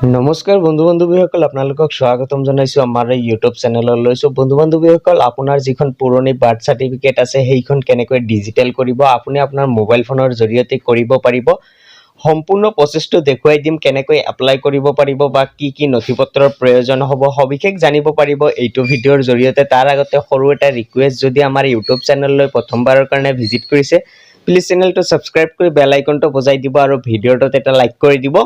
নমস্কাৰ বন্ধু বান্ধৱীসকল, আপোনালোকক স্বাগতম জনাইছোঁ আমাৰ এই ইউটিউব চেনেললৈ চ' বন্ধু বান্ধৱীসকল, আপোনাৰ যিখন পুৰণি বাৰ্থ চাৰ্টিফিকেট আছে, সেইখন কেনেকৈ ডিজিটেল কৰিব, আপুনি আপোনাৰ মোবাইল ফোনৰ জৰিয়তে কৰিব পাৰিব। সম্পূৰ্ণ প্ৰচেছটো দেখুৱাই দিম, কেনেকৈ এপ্লাই কৰিব পাৰিব বা কি কি নথি পত্ৰৰ প্ৰয়োজন হ'ব, সবিশেষ জানিব পাৰিব এইটো ভিডিঅ'ৰ জৰিয়তে। তাৰ আগতে সৰু এটা ৰিকুৱেষ্ট যদি আমাৰ ইউটিউব চেনেললৈ প্ৰথমবাৰৰ কাৰণে ভিজিট কৰিছে প্লিজ চেনেলটো ছাবস্ক্ৰাইব কৰি বেল আইকনটো বজাই দিব আৰু ভিডিঅ'টোত এটা লাইক কৰি দিব।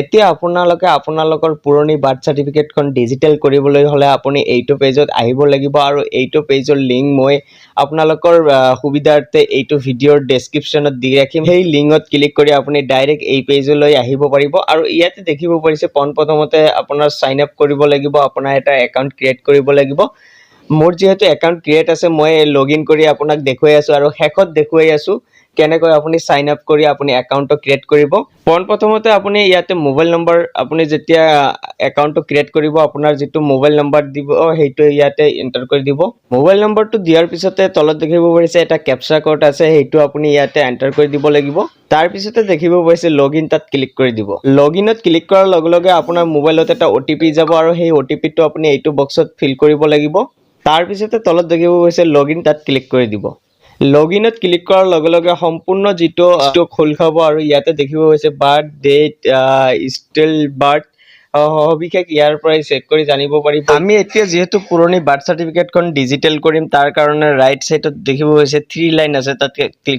এতিয়া আপোনালোকে আপোনালোকৰ পুৰণি বাৰ্থ চাৰ্টিফিকেটখন ডিজিটেল কৰিবলৈ হ'লে আপুনি এইটো পেজত আহিব লাগিব আৰু এইটো পেজৰ লিংক মই আপোনালোকৰ সুবিধাৰ্থে এইটো ভিডিঅ'ৰ ডেছক্ৰিপশ্যনত দি ৰাখিম। সেই লিংকত ক্লিক কৰি আপুনি ডাইৰেক্ট এই পেজলৈ আহিব পাৰিব আৰু ইয়াতে দেখিব পাৰিছে পোনপ্ৰথমতে আপোনাৰ ছাইন আপ কৰিব লাগিব, আপোনাৰ এটা একাউণ্ট ক্ৰিয়েট কৰিব লাগিব। মোৰ যিহেতু একাউণ্ট ক্ৰিয়েট আছে, মই লগ ইন কৰি আপোনাক দেখুৱাই আছোঁ আৰু শেষত দেখুৱাই আছোঁ। কেনেকৈ আপুনি ছাইন আপ কৰি আপুনি একাউণ্টটো ক্ৰিয়েট কৰিব? পোনপ্ৰথমতে আপুনি ইয়াতে মোবাইল নম্বৰ আপুনি যেতিয়া একাউণ্টটো ক্ৰিয়েট কৰিব, আপোনাৰ যিটো মোবাইল নম্বৰ দিব, সেইটো ইয়াতে এণ্টাৰ কৰি দিব। মোবাইল নম্বৰটো দিয়াৰ পিছতে তলত দেখিব পাৰিছে এটা কেপচা কোড আছে, সেইটো আপুনি ইয়াতে এণ্টাৰ কৰি দিব লাগিব। তাৰপিছতে দেখিব পাৰিছে লগ ইন তাত ক্লিক কৰি দিব। লগ ইনত ক্লিক কৰাৰ লগে লগে আপোনাৰ মোবাইলত এটা অ' টি পি যাব আৰু সেই অ' টি পিটো আপুনি এইটো বক্সত ফিল কৰিব লাগিব। তাৰপিছতে তলত দেখিব পাৰিছে লগ ইন তাত ক্লিক কৰি দিব। লগ ইনত ক্লিক কৰাৰ লগে লগে সম্পূৰ্ণ যিটো খোল খাব আৰু ইয়াতে দেখিব গৈছে বাৰ্থ ডেট ষ্টিল বাৰ্থ সবিশেষ ইয়াৰ পৰাই চেক কৰি জানিব পাৰিব। আমি এতিয়া যিহেতু পুৰণি বাৰ্থ চাৰ্টিফিকেটখন ডিজিটেল কৰিম, তাৰ কাৰণে ৰাইট চাইডত দেখিব গৈছে থ্ৰী লাইন আছে, তাত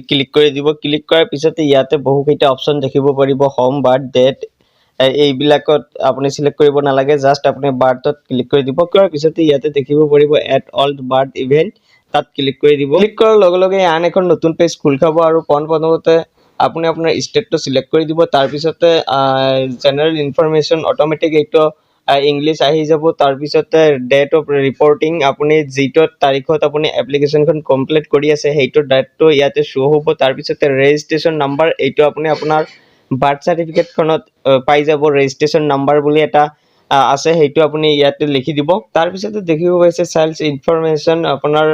ক্লিক কৰি দিব। ক্লিক কৰাৰ পিছতে ইয়াতে বহুকেইটা অপশ্যন দেখিব পাৰিব হোম বাৰ্থ ডেট এইবিলাকত আপুনি চিলেক্ট কৰিব নালাগে জাষ্ট আপুনি বাৰ্থত ক্লিক কৰি দিব। কৰাৰ পিছতে ইয়াতে দেখিব পাৰিব এট অল বাৰ্থ ইভেণ্ট তাত ক্লিক কৰি দিব। ক্লিক কৰাৰ লগে লগে আন এখন নতুন পেজ খোল খাব আৰু পোনপ্ৰথমতে আপুনি আপোনাৰ ষ্টেটটো চিলেক্ট কৰি দিব। তাৰপিছতে জেনেৰেল ইনফৰমেশ্যন অট'মেটিক এইটো ইংলিছ আহি যাব। তাৰপিছতে ডেট অফ ৰিপৰ্টিং আপুনি যিটো তাৰিখত আপুনি এপ্লিকেশ্যনখন কমপ্লিট কৰি আছে, সেইটো ডেটটো ইয়াতে শ্ব' হ'ব। তাৰপিছতে ৰেজিষ্ট্ৰেশ্যন নাম্বাৰ এইটো আপুনি আপোনাৰ বাৰ্থ চাৰ্টিফিকেটখনত পাই যাব। ৰেজিষ্ট্ৰেশ্যন নাম্বাৰ বুলি এটা আছে, সেইটো আপুনি ইয়াতে লিখি দিব। তাৰপিছতে দেখিব পাইছে চাইল্ড ইনফৰমেশ্যন আপোনাৰ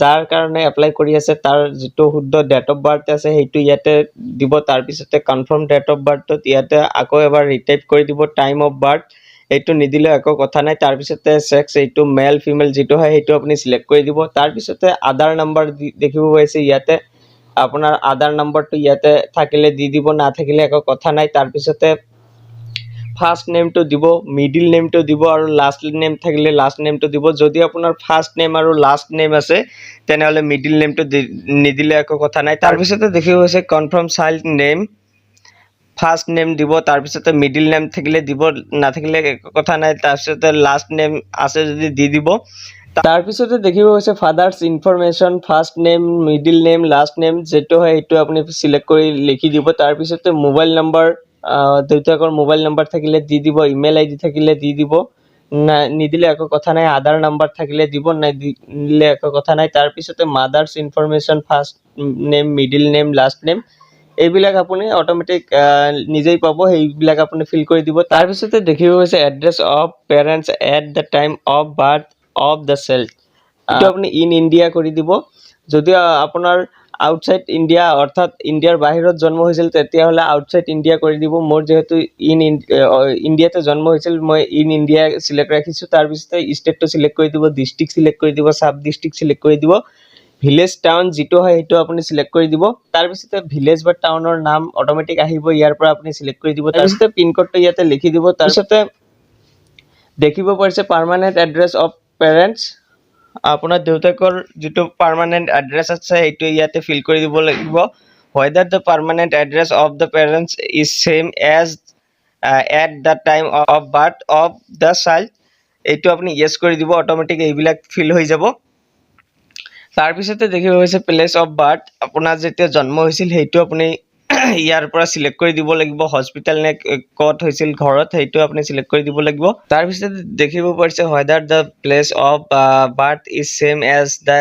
যাৰ কাৰণে এপ্লাই কৰি আছে, তাৰ যিটো শুদ্ধ ডেট অফ বাৰ্থ আছে, সেইটো ইয়াতে দিব। তাৰপিছতে কনফাৰ্ম ডেট অফ বাৰ্থত ইয়াতে আকৌ এবাৰ ৰিটাইপ কৰি দিব টাইম অফ বাৰ্থ এইটো নিদিলেও একো কথা নাই। তাৰপিছতে ছেক্স এইটো মেল ফিমেল যিটো হয়, সেইটো আপুনি চিলেক্ট কৰি দিব। তাৰপিছতে আধাৰ নাম্বাৰ দেখিব পাইছে ইয়াতে। আপোনাৰ আধাৰ নম্বৰটো ইয়াতে থাকিলে, দি দিব, নাথাকিলে একো কথা নাই। তাৰপিছতে ফাৰ্ষ্ট নেমটো দিব মিডিল নেমটো দিব আৰু লাষ্ট নেম থাকিলে লাষ্ট নেমটো দিব। যদি আপোনাৰ ফাৰ্ষ্ট নেম আৰু লাষ্ট নেম আছে, তেনেহ'লে মিডিল নেমটো নিদিলে একো কথা নাই। তাৰপিছতে দেখিব গৈছে confirm child name first name দিব তাৰপিছতে মিডিল নেম থাকিলে দিব, নাথাকিলে একো কথা নাই। তাৰপিছতে লাষ্ট নেম আছে যদি দি দিব। তাৰপিছতে দেখিব গৈছে father's information first name middle name last name যিটো হয় সেইটো আপুনি চিলেক্ট কৰি লিখি দিব। তাৰপিছতে মোবাইল নম্বৰ দেউতাকৰ মোবাইল নম্বৰ থাকিলে দি দিব ইমেইল আই ডি থাকিলে দি দিব। নিদিলে একো কথা নাই আধাৰ নম্বৰ থাকিলে দিব নাই দি- নিদিলে একো কথা নাই। তাৰপিছতে mother's information first name middle name last name এইবিলাক আপুনি অট'মেটিক নিজেই পাব সেইবিলাক আপুনি ফিল কৰি দিব। তাৰপিছতে দেখিব গৈছে address of parents at the time of birth of the self এইটো আপুনি ইন ইণ্ডিয়া কৰি দিব। যদি আপোনাৰ আউটছাইড ইণ্ডিয়া অৰ্থাৎ ইণ্ডিয়াৰ বাহিৰত জন্ম হৈছিল তেতিয়াহ'লে আউটছাইড ইণ্ডিয়া কৰি দিব। মোৰ যিহেতু ইন ইণ্ডিয়াতে জন্ম হৈছিল, মই ইন ইণ্ডিয়া চিলেক্ট ৰাখিছোঁ। তাৰপিছতে ষ্টেটটো চিলেক্ট কৰি দিব ডিষ্ট্ৰিক্ট চিলেক্ট কৰি দিব চাব ডিষ্ট্ৰিক্ট চিলেক্ট কৰি দিব। ভিলেজ টাউন যিটো হয়, সেইটো আপুনি চিলেক্ট কৰি দিব। তাৰপিছতে ভিলেজ বা টাউনৰ নাম অট'মেটিক আহিব, ইয়াৰ পৰা আপুনি চিলেক্ট কৰি দিব। তাৰপিছতে পিনক'ডটো ইয়াতে লিখি দিব। তাৰপিছতে দেখিব পাৰিছে পাৰ্মানেণ্ট এড্ৰেছ অফ পেৰেণ্টছ আপোনাৰ দেউতাকৰ যিটো পাৰ্মানেণ্ট এড্ৰেছ আছে, সেইটো ইয়াতে ফিল কৰি দিব লাগিব। Whether the permanent address of the parents is same as at the time of birth of the child এইটো আপুনি য়েছ কৰি দিব অট'মেটিক এইবিলাক ফিল হৈ যাব। তাৰপিছতে দেখিব গৈছে প্লেচ অফ বাৰ্থ আপোনাৰ যেতিয়া জন্ম হৈছিল, সেইটো আপুনি ইয়াৰ পৰা চিলেক্ট কৰি দিব লাগিব। হস্পিটেল নে ক'ত হৈছিল ঘৰত, সেইটো আপুনি চিলেক্ট কৰি দিব লাগিব। তাৰপিছতে দেখিব পাৰিছে whether the place of birth is same as the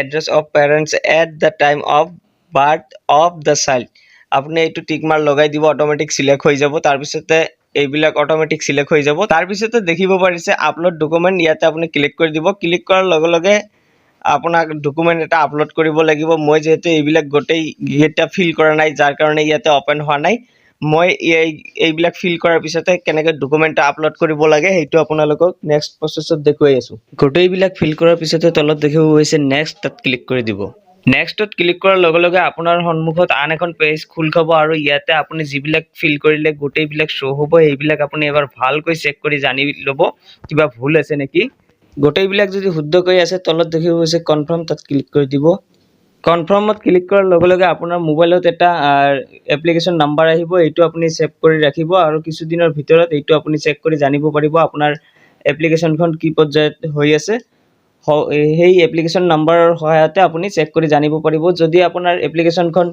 address of parents at the time of birth of the child আপুনি এইটো টিক মাৰ্ক লগাই দিব অট'মেটিক চিলেক্ট হৈ যাব। তাৰপিছতে এইবিলাক অট'মেটিক চিলেক্ট হৈ যাব। তাৰপিছতে দেখিব পাৰিছে আপলোড ডকুমেণ্ট ইয়াতে আপুনি ক্লিক কৰি দিব। ক্লিক কৰাৰ লগে লগে আপোনাক ডকুমেণ্ট এটা আপলোড কৰিব লাগিব। মই যিহেতু এইবিলাক গোটেই কেইটা ফিল কৰা নাই, যাৰ কাৰণে ইয়াতে অ'পেন হোৱা নাই। মই এই, এইবিলাক ফিল কৰাৰ পিছতে কেনেকৈ ডকুমেণ্ট আপলোড কৰিব লাগে, সেইটো আপোনালোকক নেক্সট প্ৰচেছত দেখুৱাই আছোঁ। গোটেইবিলাক ফিল কৰাৰ পিছতে তলত দেখিব গৈছে নেক্সট তাত ক্লিক কৰি দিব। নেক্সটত ক্লিক কৰাৰ লগে লগে আপোনাৰ সন্মুখত আন এখন পেজ খোল খাব আৰু ইয়াতে আপুনি যিবিলাক ফিল কৰিলে গোটেইবিলাক শ্ব' হ'ব, সেইবিলাক আপুনি এবাৰ ভালকৈ চেক কৰি জানি ল'ব। কিবা ভুল আছে নেকি? গোটেইবিলাক যদি শুদ্ধকৈ আছে, তলত দেখিব গৈছে কনফাৰ্ম তাত ক্লিক কৰি দিব। কনফাৰ্মত ক্লিক কৰাৰ লগে লগে আপোনাৰ মোবাইলত এটা এপ্লিকেশ্যন নাম্বাৰ আহিব, এইটো আপুনি ছেভ কৰি ৰাখিব আৰু কিছুদিনৰ ভিতৰত এইটো আপুনি চেক কৰি জানিব পাৰিব আপোনাৰ এপ্লিকেশ্যনখন কি পৰ্যায়ত হৈ আছে। সেই এপ্লিকেশ্যন নাম্বাৰৰ সহায়তে আপুনি চেক কৰি জানিব পাৰিব। যদি আপোনাৰ এপ্লিকেশ্যনখন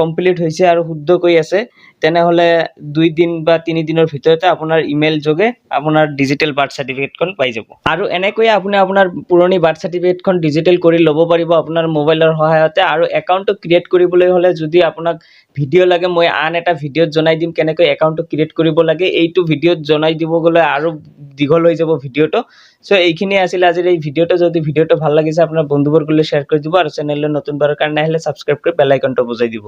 কমপ্লিট হৈছে আৰু শুদ্ধকৈ আছে, তেনেহ'লে দুই দিন বা তিনি দিনৰ ভিতৰতে আপোনাৰ ইমেইল যোগে আপোনাৰ ডিজিটেল বাৰ্থ চাৰ্টিফিকেটখন পাই যাব। আৰু এনেকৈয়ে আপুনি আপোনাৰ পুৰণি বাৰ্থ চাৰ্টিফিকেটখন ডিজিটেল কৰি ল'ব পাৰিব আপোনাৰ মোবাইলৰ সহায়তে আৰু একাউণ্টটো ক্ৰিয়েট কৰিবলৈ হ'লে যদি আপোনাক ভিডিঅ' লাগে, মই আন এটা ভিডিঅ'ত জনাই দিম কেনেকৈ একাউণ্টটো ক্ৰিয়েট কৰিব লাগে। এইটো ভিডিঅ'ত জনাই দিব গ'লে আৰু দীঘল হৈ যাব ভিডিঅ'টো চ' এইখিনিয়ে আছিলে আজিৰ এই ভিডিঅ'টো যদি ভিডিঅ'টো ভালো লাগিছে, আপোনাৰ বন্ধুবৰ্গলৈ শ্বেয়াৰ কৰি দিব আৰু চেনেললৈ নতুনবাৰৰ কাৰণে আহিলে ছাবস্ক্ৰাইব কৰি বেল আইকনটো বজাই দিব।